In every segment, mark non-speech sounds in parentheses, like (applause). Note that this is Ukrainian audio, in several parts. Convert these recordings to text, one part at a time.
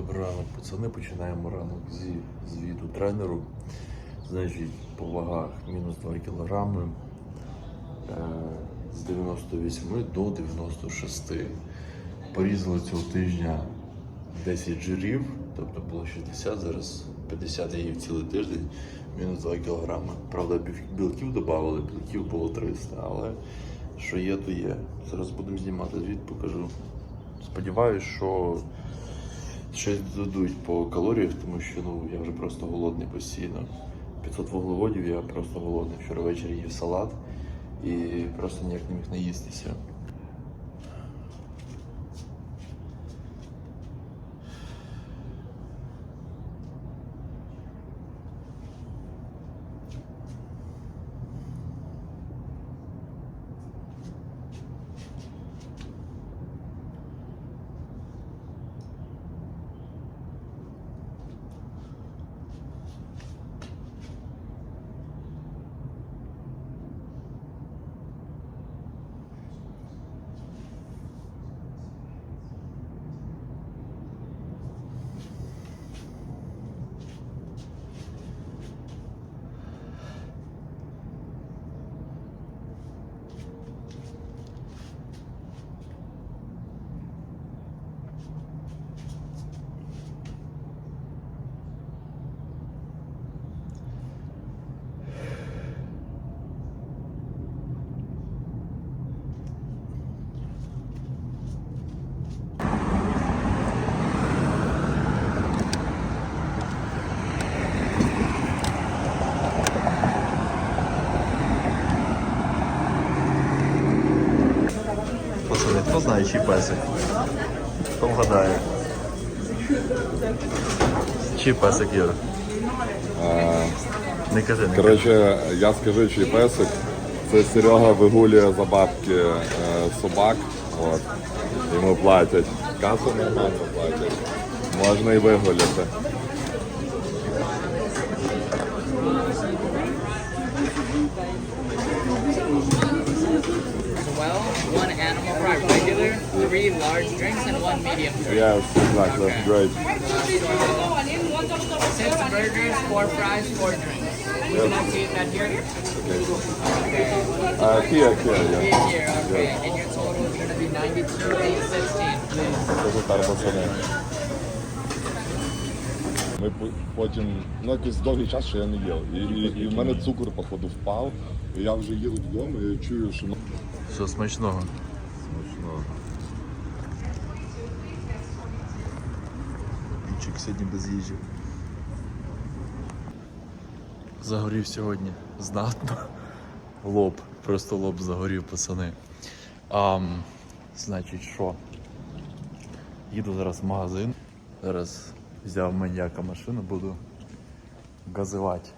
Добрий ранок, пацани. Починаємо ранок зі звіту тренеру. Значить, по вагах мінус 2 кілограми е, з 98 до 96. Порізали цього тижня 10 жирів, тобто було 60, зараз 50 я їв цілий тиждень, мінус 2 кілограми. Правда, білків додавали, білків було 300, але що є, то є. Зараз будемо знімати звіт, покажу. Сподіваюсь, що щось додадуть по калоріях, тому що ну, я вже просто голодний постійно. 500 вуглеводів, я просто голодний. Вчора ввечері їв салат і просто ніяк не міг наїстися. Пацани, чий песик? Хто вгадає? Чий песик, Юра? Не кажи, не кажи. Коротше, я скажу, чий песик. Це Серега вигулює за бабки е, собак. От. Йому платять. Касу нормально платять. Можна і вигуляти. Well, one animal fry regular, three large drinks, and one medium drink. Yes, exactly. Great. Six burgers, four fries, four drinks. Like to eat that here? Uh, here, here, yeah. Here, here, okay. And your total is going to be 92, 816, please. Це. Ми потім, ну якийсь довгий час, що я не їв. І, і, і в мене цукор, походу, впав. І я вже їду додому і чую, що ну, Все смачного. Смачно. Пічик сьогодні без їжі. Загорів сьогодні знатно. Лоб, просто лоб загорів, пацани. Ам, значить, що? Їду зараз в магазин. Зараз взяв маньяка машину, буду газувати.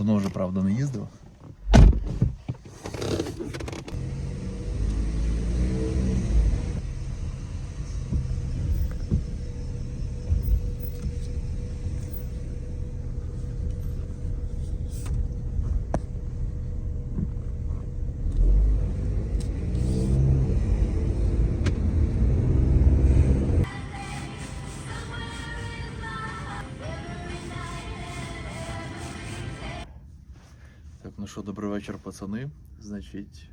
Давно вже, правда, не їздив. Вечір, пацани. Значить,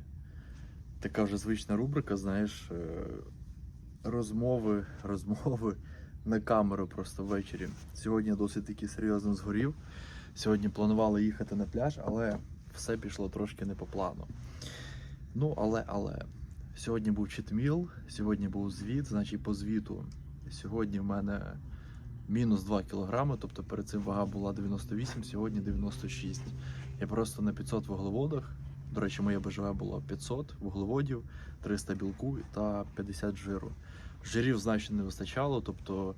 така вже звична рубрика, знаєш, е, розмови, розмови на камеру просто ввечері. Сьогодні досить таки серйозно згорів. Сьогодні планували їхати на пляж, але все пішло трошки не по плану. Ну, але, але. Сьогодні був читміл, сьогодні був звіт, значить по звіту. Сьогодні в мене мінус 2 кілограми, тобто перед цим вага була 98, сьогодні 96. Я просто на 500 вуглеводах. До речі, моє БЖВ було 500 вуглеводів, 300 білку та 50 жиру. Жирів значно не вистачало, тобто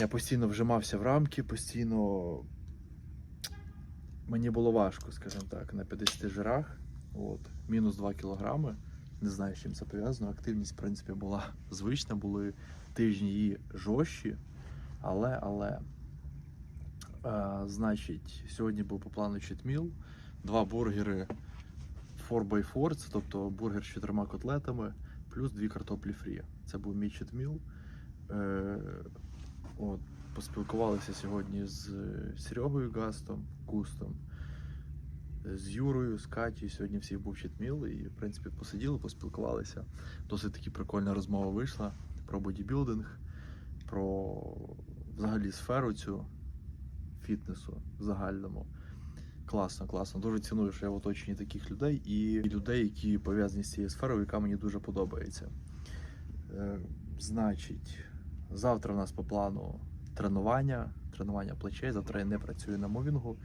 я постійно вжимався в рамки, постійно мені було важко, скажімо так, на 50 жирах. От, мінус 2 кілограми. Не знаю, з чим це пов'язано. Активність, в принципі, була звична, були тижні і жорсткі, але, але Е, значить, сьогодні був по плану читміл, два бургери 4x4, це тобто бургер з чотирма котлетами, плюс дві картоплі фрі. Це був мій читміл. Е, от, поспілкувалися сьогодні з Серегою Гастом, Густом, з Юрою, з Катєю. Сьогодні всіх був читміл і, в принципі, посиділи, поспілкувалися. Досить таки прикольна розмова вийшла про бодібілдинг, про взагалі сферу цю фітнесу загальному. Класно, класно. Дуже ціную, що я в оточенні таких людей і людей, які пов'язані з цією сферою, яка мені дуже подобається. Е, значить, завтра в нас по плану тренування, тренування плечей. Завтра я не працюю на мовінгу.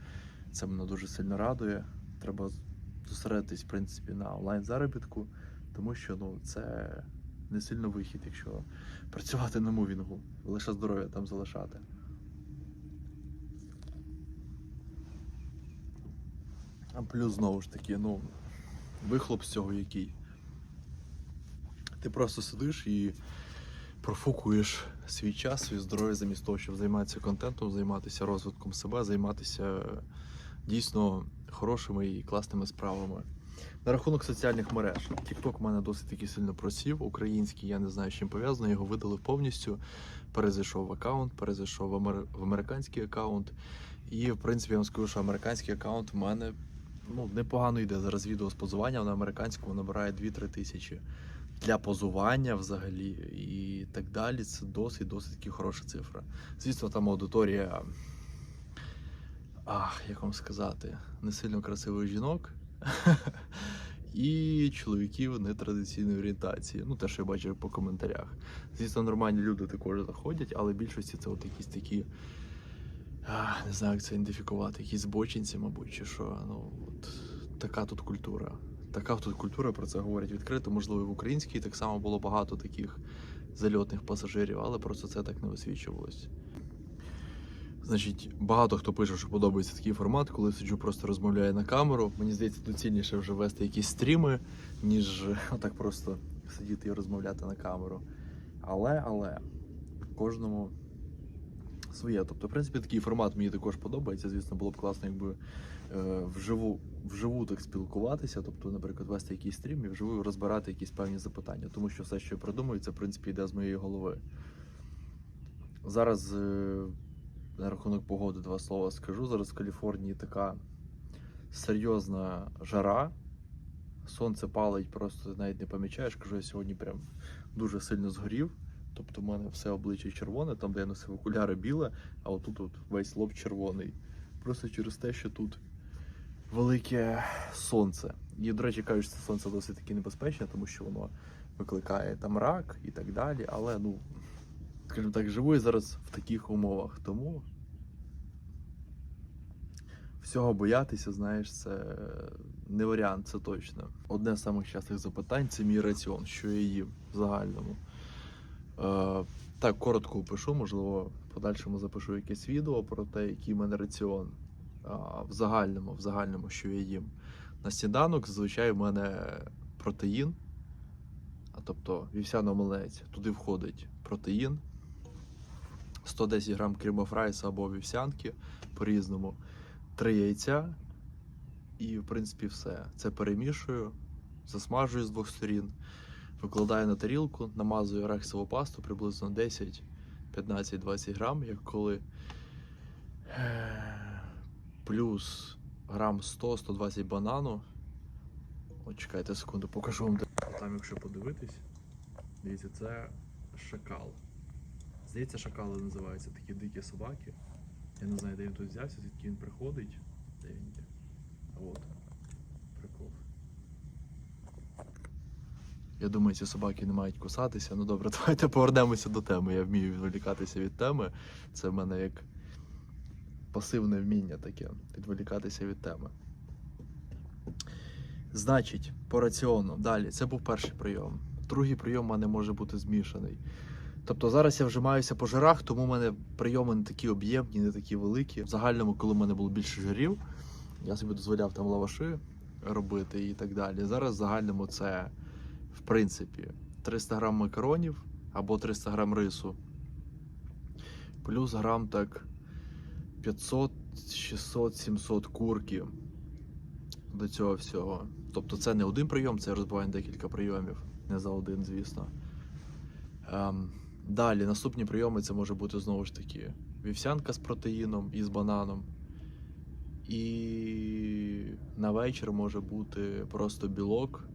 Це мене дуже сильно радує. Треба зосередитись, в принципі, на онлайн заробітку, тому що ну, це не сильно вихід, якщо працювати на мувінгу, лише здоров'я там залишати. А плюс знову ж таки, ну, вихлоп з цього який. Ти просто сидиш і профукуєш свій час, своє здоров'я замість того, щоб займатися контентом, займатися розвитком себе, займатися дійсно хорошими і класними справами. На рахунок соціальних мереж. TikTok у мене досить таки сильно просів. Український, я не знаю, з чим пов'язано. Його видали повністю. Перезайшов в аккаунт, перезайшов в, в американський аккаунт. І, в принципі, я вам скажу, що американський аккаунт в мене ну, непогано йде. Зараз відео з позування на американському набирає 2-3 тисячі. Для позування взагалі і так далі. Це досить досить таки хороша цифра. Звісно, там аудиторія. Ах, як вам сказати, не сильно красивих жінок (laughs) і чоловіків нетрадиційної орієнтації. Ну, те, що я бачив по коментарях. Звісно, нормальні люди також заходять, але більшості це от якісь такі. А, Не знаю, як це ідентифікувати, якісь збочинці, мабуть, чи що. Ну, от така тут культура. Така тут культура, про це говорять відкрито. Можливо, і в українській так само було багато таких зальотних пасажирів, але просто це так не висвічувалось. Значить, багато хто пише, що подобається такий формат, коли сиджу, просто розмовляю на камеру. Мені здається, доцільніше вже вести якісь стріми, ніж (laughs) так просто сидіти і розмовляти на камеру. Але, але кожному своє. Тобто, в принципі, такий формат мені також подобається. Звісно, було б класно, якби е, вживу, вживу так спілкуватися. Тобто, наприклад, вести якийсь стрім і вживу розбирати якісь певні запитання, тому що все, що я придумую, це в принципі йде з моєї голови. Зараз е, на рахунок погоди два слова скажу. Зараз в Каліфорнії така серйозна жара. Сонце палить, просто навіть не помічаєш. Кажу, я сьогодні прям дуже сильно згорів. Тобто, в мене все обличчя червоне, там, де я носив окуляри біле, а отут от весь лоб червоний. Просто через те, що тут велике сонце. І, до речі, кажуть, це сонце досить таки небезпечне, тому що воно викликає там рак і так далі. Але, ну, скажімо так, живу я зараз в таких умовах. Тому всього боятися, знаєш, це не варіант, це точно. Одне з самих частих запитань це мій раціон, що я їм в загальному. Е, так, коротко опишу, можливо, в подальшому запишу якесь відео про те, який в мене раціон в загальному, в загальному, що я їм. На сніданок зазвичай в мене протеїн, а тобто вівсяна омелець. Туди входить протеїн, 110 грам крімофрайса або вівсянки по-різному, 3 яйця і, в принципі, все. Це перемішую, засмажую з двох сторін. Викладаю на тарілку, намазую арахісову пасту приблизно 10, 15, 20 грам, як коли. Е, Плюс грам 100-120 банану. От чекайте секунду, покажу вам. Там, якщо подивитись, дивіться, це шакал. Здається, шакали називаються такі дикі собаки. Я не знаю, де він тут взявся, звідки він приходить. Де він є? От. Я думаю, ці собаки не мають кусатися. Ну добре, (laughs) давайте повернемося до теми. Я вмію відволікатися від теми. Це в мене як пасивне вміння таке відволікатися від теми. Значить, по раціону. Далі, це був перший прийом. Другий прийом у мене може бути змішаний. Тобто зараз я вжимаюся по жирах, тому в мене прийоми не такі об'ємні, не такі великі. В загальному, коли в мене було більше жирів, я собі дозволяв там лаваши робити і так далі. Зараз в загальному це в принципі 300 грам макаронів або 300 грам рису, плюс грам так 500, 600, 700 курків до цього всього. Тобто це не один прийом, це я розбиваю декілька прийомів, не за один, звісно. Ем, далі, наступні прийоми це може бути знову ж таки вівсянка з протеїном і з бананом. І на вечір може бути просто білок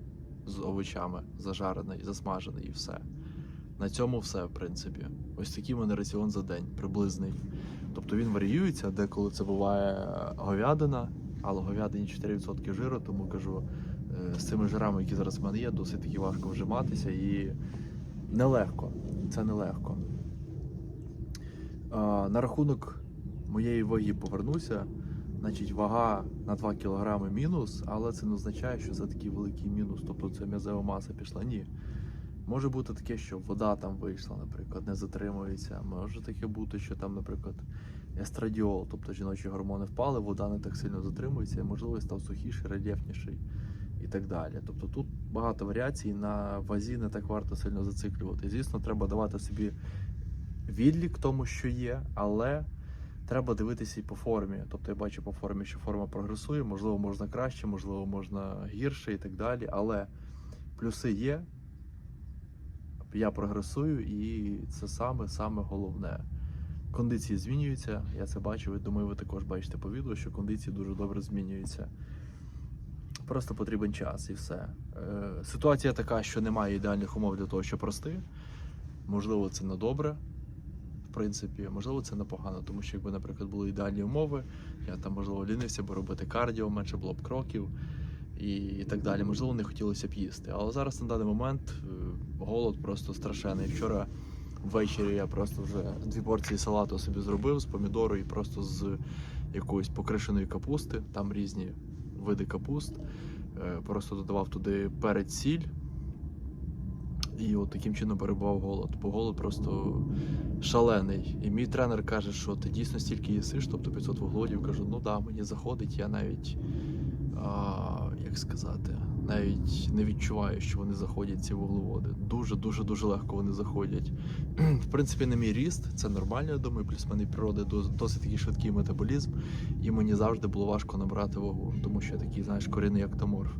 з овочами, зажарений, засмажений і все. На цьому все, в принципі. Ось такий мене раціон за день, приблизний. Тобто він варіюється, деколи це буває говядина, але говядині 4% жиру, тому кажу, е, з цими жирами, які зараз в мене є, досить таки важко вжиматися і нелегко. Це нелегко. На рахунок моєї ваги повернуся. Значить, вага на 2 кг мінус, але це не означає, що це такий великий мінус, тобто це м'язева маса пішла. Ні. Може бути таке, що вода там вийшла, наприклад, не затримується. Може таке бути, що там, наприклад, естрадіол, тобто жіночі гормони впали, вода не так сильно затримується, і можливо став сухіший, рельєфніший і так далі. Тобто тут багато варіацій на вазі не так варто сильно зациклювати. Звісно, треба давати собі відлік тому, що є, але треба дивитися і по формі. Тобто я бачу по формі, що форма прогресує, можливо, можна краще, можливо, можна гірше і так далі. Але плюси є. Я прогресую, і це саме саме головне. Кондиції змінюються, я це бачив, і думаю, ви також бачите по відео, що кондиції дуже добре змінюються. Просто потрібен час і все. Е, ситуація така, що немає ідеальних умов для того, щоб рости. Можливо, це не добре, принципі, можливо, це непогано, тому що якби, наприклад, були ідеальні умови, я там, можливо, лінився б робити кардіо, менше було б кроків і, і так далі. Можливо, не хотілося б їсти. Але зараз на даний момент е, голод просто страшенний. Вчора ввечері я просто вже дві порції салату собі зробив з помідору і просто з якоїсь покришеної капусти, там різні види капуст. Е, Просто додавав туди перець сіль. І от таким чином перебував голод. Бо голод просто шалений. І мій тренер каже, що ти дійсно стільки їсиш, тобто 500 вуглеводів. Кажу, ну да, мені заходить, я навіть, а, як сказати, навіть не відчуваю, що вони заходять, ці вуглеводи. Дуже, дуже, дуже легко вони заходять. (clears throat) В принципі, на мій ріст, це нормально, я думаю, плюс в мене природи дос- досить такий швидкий метаболізм, і мені завжди було важко набрати вагу, тому що я такий, знаєш, корінний ектоморф.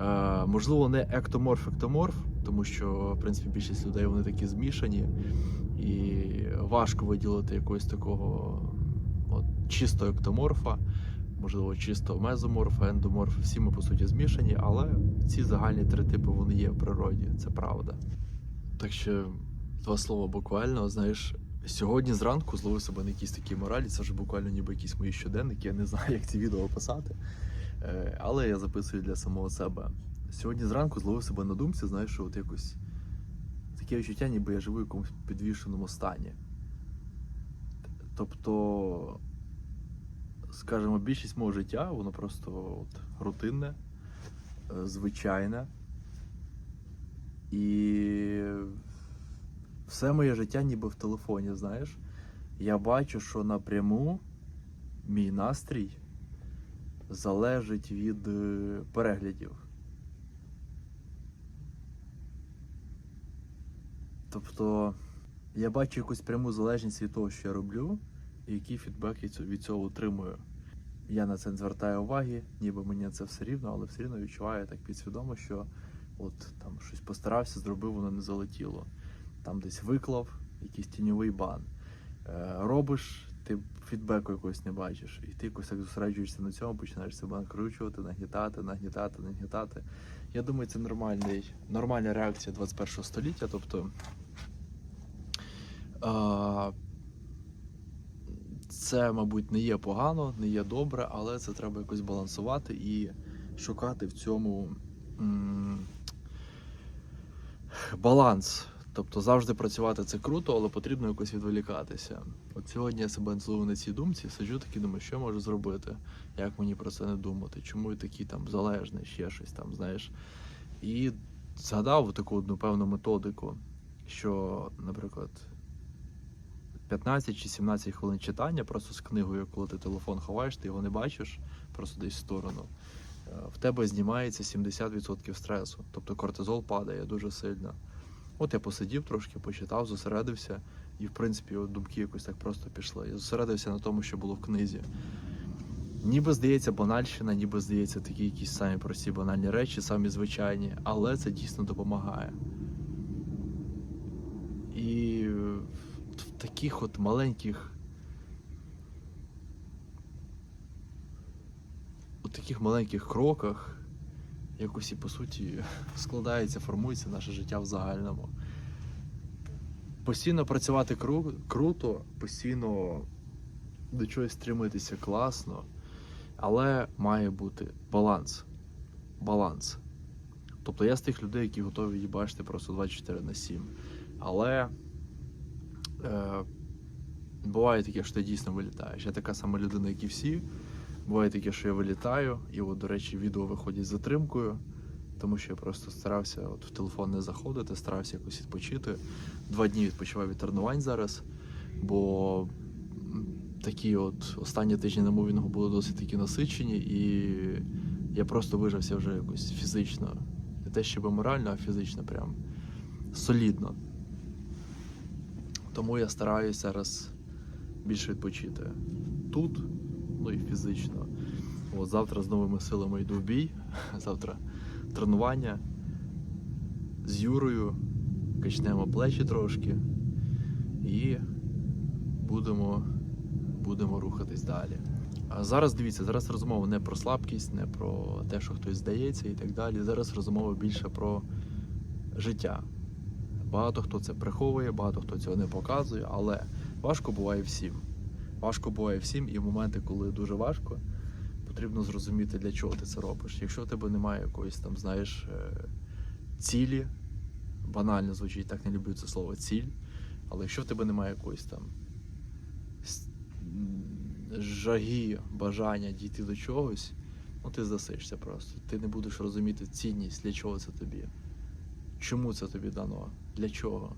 Е, можливо, не ектоморф-ектоморф, тому що, в принципі, більшість людей вони такі змішані, і важко виділити якогось такого от, чисто ектоморфа, можливо, чисто мезоморфа, ендоморфа. Всі ми по суті змішані, але ці загальні три типи вони є в природі, це правда. Так що, два слова буквально, знаєш. Сьогодні зранку зловив себе на якійсь такій моралі, це вже буквально ніби якісь мої щоденники, я не знаю, як ці відео описати. Е, Але я записую для самого себе. Сьогодні зранку зловив себе на думці, знаєш, що от якось таке відчуття, ніби я живу в якомусь підвішеному стані. Тобто, скажімо, більшість мого життя, воно просто от, рутинне, е, звичайне. І все моє життя ніби в телефоні, знаєш. Я бачу, що напряму мій настрій залежить від е, переглядів. Тобто я бачу якусь пряму залежність від того, що я роблю, і який фідбек я від цього отримую. Я на це не звертаю уваги, ніби мені це все рівно, але все рівно відчуваю так підсвідомо, що от там щось постарався, зробив, воно не залетіло. Там десь виклав якийсь тіньовий бан. Е, робиш, ти фідбеку якогось не бачиш, і ти якось так зосереджуєшся на цьому, починаєш себе накручувати, нагнітати, нагнітати, нагнітати. Я думаю, це нормальний, нормальна реакція 21 століття. Тобто а, це, мабуть, не є погано, не є добре, але це треба якось балансувати і шукати в цьому м, баланс. Тобто завжди працювати це круто, але потрібно якось відволікатися. От сьогодні я себе зловив на цій думці, сиджу такий, думаю, що я можу зробити, як мені про це не думати, чому я такий там залежний, ще щось там, знаєш. І згадав таку одну певну методику, що, наприклад, 15 чи 17 хвилин читання просто з книгою, коли ти телефон ховаєш, ти його не бачиш, просто десь в сторону. е, В тебе знімається 70% стресу, тобто кортизол падає дуже сильно. От я посидів трошки, почитав, зосередився, І, в принципі, от думки якось так просто пішли. Я зосередився на тому, що було в книзі. Ніби здається банальщина, ніби здається такі якісь самі прості банальні речі, самі звичайні, але це дійсно допомагає. І в таких от маленьких. У таких маленьких кроках якось і по суті складається, формується наше життя в загальному. Постійно працювати кру- круто, постійно до чогось стремитися класно, але має бути баланс. Баланс. Тобто я з тих людей, які готові її бачити просто 24 на 7. Але е, буває таке, що ти дійсно вилітаєш. Я така сама людина, як і всі. Буває таке, що я вилітаю, і от, до речі, відео виходять з затримкою, тому що я просто старався от, в телефон не заходити, старався якось відпочити. Два дні відпочиваю від тренувань зараз, бо такі от останні тижні на мувінгу були досить такі насичені, і я просто вижився вже якось фізично. Не те, щоб морально, а фізично прям солідно. Тому я стараюся зараз більше відпочити тут, фізично. От завтра з новими силами йду в бій. (laughs) Завтра тренування з Юрою, качнемо плечі трошки і будемо, будемо рухатись далі. А зараз дивіться, зараз розмова не про слабкість, не про те, що хтось здається і так далі. Зараз розмова більше про життя. Багато хто це приховує, багато хто цього не показує, але важко буває всім. Важко буває всім, і в моменти, коли дуже важко, потрібно зрозуміти, для чого ти це робиш. Якщо в тебе немає якоїсь там, знаєш, е, цілі, банально звучить, так не люблю це слово ціль, але якщо в тебе немає якоїсь там жаги, бажання дійти до чогось, ну ти здасишся просто. Ти не будеш розуміти цінність, для чого це тобі. Чому це тобі дано? Для чого?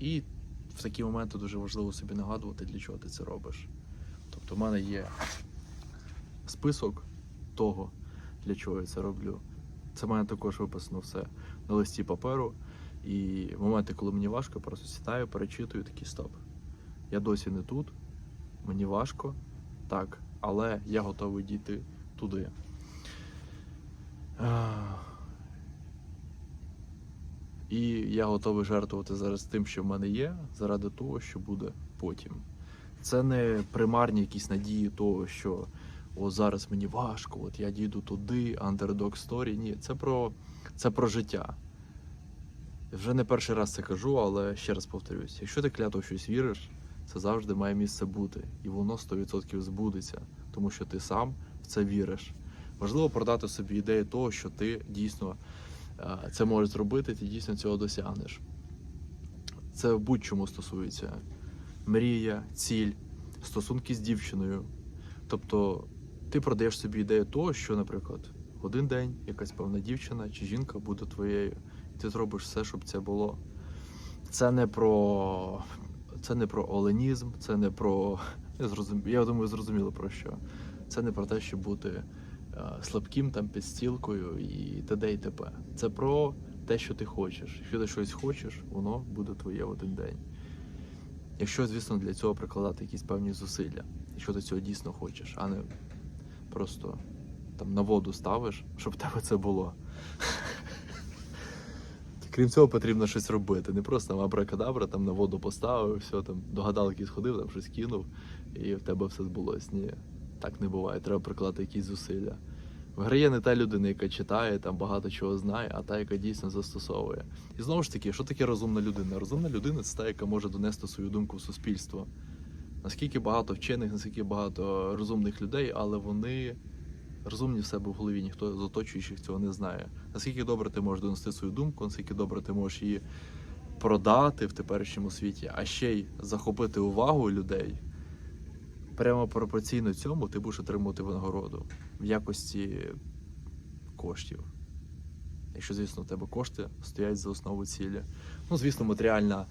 І в такі моменти дуже важливо собі нагадувати, для чого ти це робиш. Тобто, в мене є список того, для чого я це роблю. Це в мене також виписано все на листі паперу. І в моменти, коли мені важко, просто сідаю, перечитую такий стоп. Я досі не тут, мені важко, так, але я готовий дійти туди. І я готовий жертвувати зараз тим, що в мене є, заради того, що буде потім. Це не примарні якісь надії того, що о, зараз мені важко, от я дійду туди, underdog story. Ні, це про, це про життя. Вже не перший раз це кажу, але ще раз повторюсь: якщо ти клято щось віриш, це завжди має місце бути. І воно 100% збудеться, тому що ти сам в це віриш. Важливо продати собі ідею того, що ти дійсно це можеш зробити, ти дійсно цього досягнеш. Це в будь-чому стосується мрія, ціль, стосунки з дівчиною. Тобто ти продаєш собі ідею того, що, наприклад, один день якась певна дівчина чи жінка буде твоєю, і ти зробиш все, щоб це було. Це не про. Це не про оленізм, це не про. (laughs) Я, зрозум... Я думаю, зрозуміло про що. Це не про те, щоб бути е, слабким там під стілкою і т.д. і т.п. Це про те, що ти хочеш. Якщо ти щось хочеш, воно буде твоє в один день. Якщо, звісно, для цього прикладати якісь певні зусилля, якщо ти цього дійсно хочеш, а не просто там на воду ставиш, щоб в тебе це було. (laughs) Крім цього, потрібно щось робити. Не просто там абракадабра, там на воду поставив, все там до гадалки сходив, там щось кинув, і в тебе все збулось. Ні, так не буває. Треба прикладати якісь зусилля. Виграє не та людина, яка читає, там багато чого знає, а та, яка дійсно застосовує. І знову ж таки, що таке розумна людина? Розумна людина це та, яка може донести свою думку в суспільство. Наскільки багато вчених, наскільки багато розумних людей, але вони розумні в себе в голові, ніхто з оточуючих цього не знає. Наскільки добре ти можеш донести свою думку, наскільки добре ти можеш її продати в теперішньому світі, а ще й захопити увагу людей. Прямо пропорційно цьому ти будеш отримувати винагороду в якості коштів. Якщо, звісно, у тебе кошти стоять за основу цілі. Ну, звісно, матеріальна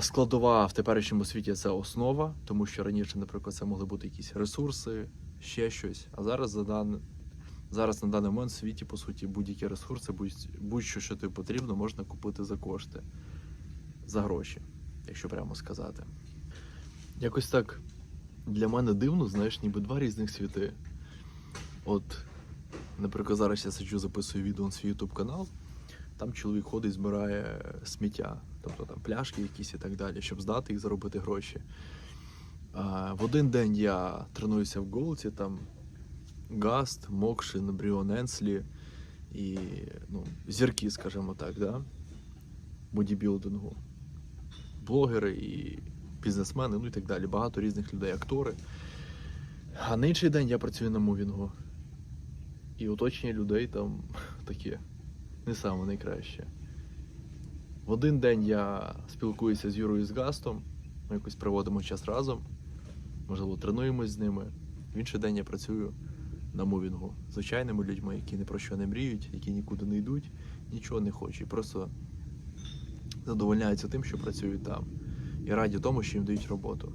складова в теперішньому світі це основа, тому що раніше, наприклад, це могли бути якісь ресурси, ще щось. А зараз за дан... зараз на даний момент в світі, по суті, будь-які ресурси, будь-що, що тобі потрібно, можна купити за кошти. за гроші, якщо прямо сказати. Якось так для мене дивно, знаєш, ніби два різних світи. От, наприклад, зараз я сиджу, записую відео на свій YouTube канал. Там чоловік ходить, збирає сміття, тобто там пляшки якісь і так далі, щоб здати їх, заробити гроші. А, в один день я тренуюся в Голці, там Гаст, Мокшин, Бріон Енслі і ну, зірки, скажімо так, да? бодібілдингу. Блогери і бізнесмени, ну і так далі. Багато різних людей, актори. А на інший день я працюю на мувінгу. І оточення людей там (laughs) таке не саме найкраще. В один день я спілкуюся з Юрою з Гастом, ми якось проводимо час разом, можливо, тренуємось з ними. В інший день я працюю на мувінгу звичайними людьми, які ні про що не мріють, які нікуди не йдуть, нічого не хочуть. Просто задовольняються тим, що працюють там. І раді тому, що їм дають роботу.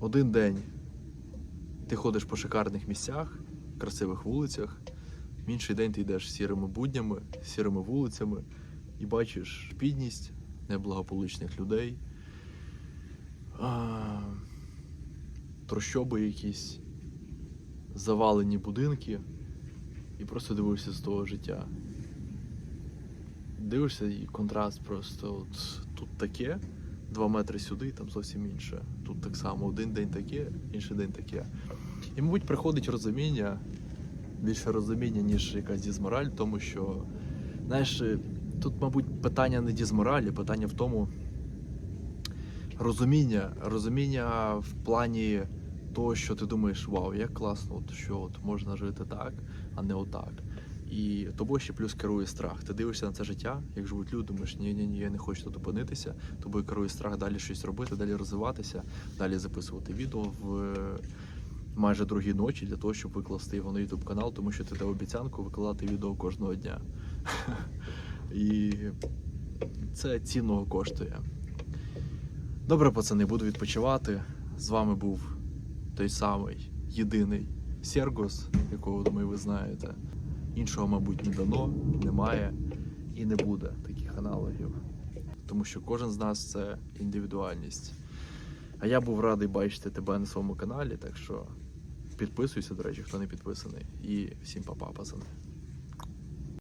Один день ти ходиш по шикарних місцях, красивих вулицях. В інший день ти йдеш сірими буднями, сірими вулицями і бачиш бідність неблагополучних людей, а, трущоби якісь, завалені будинки, і просто дивишся з того життя. Дивишся і контраст просто от тут таке, два метри сюди, там зовсім інше. Тут так само один день таке, інший день таке. І, мабуть, приходить розуміння, більше розуміння, ніж якась дізмораль, тому що, знаєш, е, тут, мабуть, питання не дізморалі, питання в тому розуміння, розуміння в плані того, що ти думаєш, вау, як класно, от, що от можна жити так, а не отак. І тобою ще плюс керує страх. Ти дивишся на це життя, як живуть люди, думаєш, ні, ні, ні, я не хочу тут опинитися. Тобою керує страх далі щось робити, далі розвиватися, далі записувати відео в е, майже другій ночі для того, щоб викласти його на YouTube канал, тому що ти дав обіцянку викладати відео кожного дня. (laughs) І це цінного коштує. Добре, пацани, буду відпочивати. З вами був той самий єдиний Сергос, якого думаю, ви знаєте. Іншого, мабуть, не дано, немає і не буде таких аналогів. Тому що кожен з нас це індивідуальність. А я був радий бачити тебе на своєму каналі, так що підписуйся, до речі, хто не підписаний. І всім па-па, пацани.